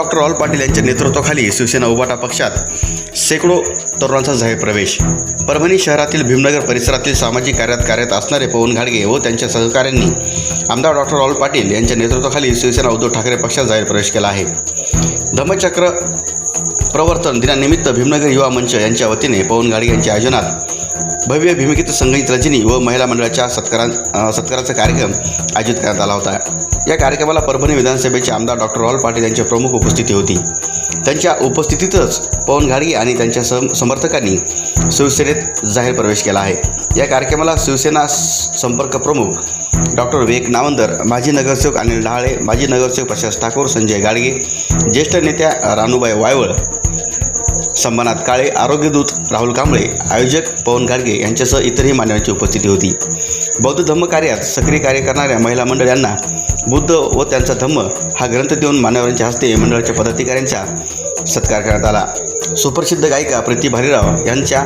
Doctor Rahul Patil यांच्या नेतृत्वाखाली शिवसेना उबाटा पक्षात शेकडो तरुणांचा जाहीर प्रवेश. परभणी शहरातील भीमनगर परिसरातील सामाजिक कार्यात कार्यरत असणारे पवन घाडगे व त्यांच्या सहकाऱ्यांनी आमदार डॉक्टर राहुल पाटील यांच्या नेतृत्वाखाली शिवसेना उद्धव ठाकरे पक्षात जाहीर प्रवेश केला आहे. धम्मचक्र प्रवर्तन दिनानिमित्त भीमनगर युवा मंच यांच्या वतीने पवन घाडगे यांच्या आयोजनात भव्य भीमगीत संगीत रजनी व महिला मंडळाच्या सत्कारा सत्काराचा कार्यक्रम आयोजित करण्यात आला होता. या कार्यक्रमाला परभणी विधानसभेचे आमदार डॉक्टर राहुल पाटील यांची प्रमुख उपस्थिती होती. त्यांच्या उपस्थितीतच पवन घाडगे आणि त्यांच्या सम समर्थकांनी शिवसेनेत जाहीर प्रवेश केला आहे. या कार्यक्रमाला शिवसेना संपर्क प्रमुख डॉक्टर विवेक नावंदर माजी नगरसेवक अनिल डहाळे माजी नगरसेवक प्रशास ठाकूर संजय गाडगे ज्येष्ठ नेत्या रानूबाई वायवळ संबनाथ काळे आरोग्यदूत राहुल कांबळे आयोजक पवन गाडगे यांच्यासह इतरही मान्यवरांची उपस्थिती होती. बौद्ध धम्म कार्यात सक्रिय कार्य करणाऱ्या महिला मंडळ यांना बुद्ध व त्यांचा धम्म हा ग्रंथ देऊन मान्यवरांच्या हस्ते मंडळाच्या पदाधिकाऱ्यांचा सत्कार करण्यात आला. सुप्रसिद्ध गायिका प्रीती भारीराव यांच्या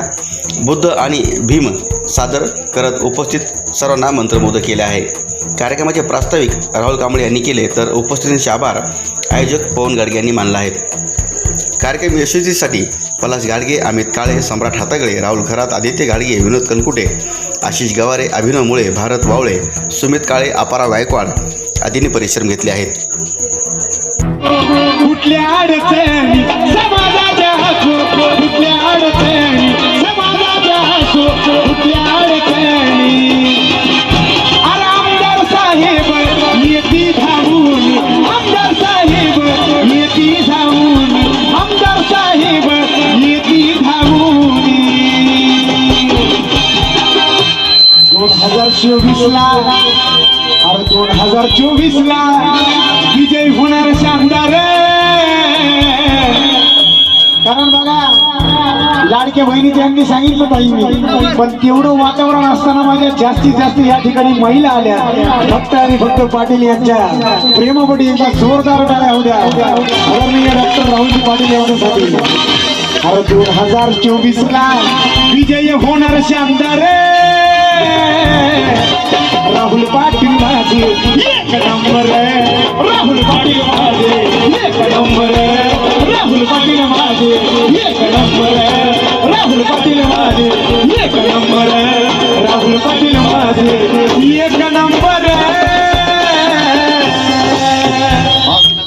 बुद्ध आणि भीम सादर करत उपस्थित सर्वांना मंत्रमुग्ध केले आहे. कार्यक्रमाचे प्रास्ताविक राहुल कांबळे यांनी केले तर उपस्थितींचे आभार आयोजक पवन गाडगे यांनी मानला आहे कार्यक्रम यशस्वीसाठी पलाश गाडगे अमित काळे सम्राट हातागळे राहुल खरात आदित्य गाडगे विनोद कनकुटे आशिष गवारे अभिनव मुळे भारत वावळे सुमित काळे अपारा गायकवाड आदींनी परिश्रम घेतले आहेत चोवीस ला अरे दोन हजार चोवीस ला विजय होणार शानदार कारण बघा लाडक्या बहिणी यांनी सांगितलं ताईंनी पण तेवढं वातावरण असताना माझ्या जास्तीत जास्त या ठिकाणी महिला आल्या. फक्त आणि फक्त पाटील यांच्या. प्रेमापटी यांच्या जोरदार टाळ्या होत्या आदरणीय डॉक्टर राहुलजी पाटील यांच्यासाठी. अरे दोन हजार चोवीस ला विजय होणार शानदार राहुल पाटिल माजी ये कदम्बर है। राहुल पाटिल माजी ये कदम्बर है। राहुल पाटिल माजी ये कदम्बर है। राहुल पाटिल माजी ये कदम्बर है। राहुल पाटिल माजी ये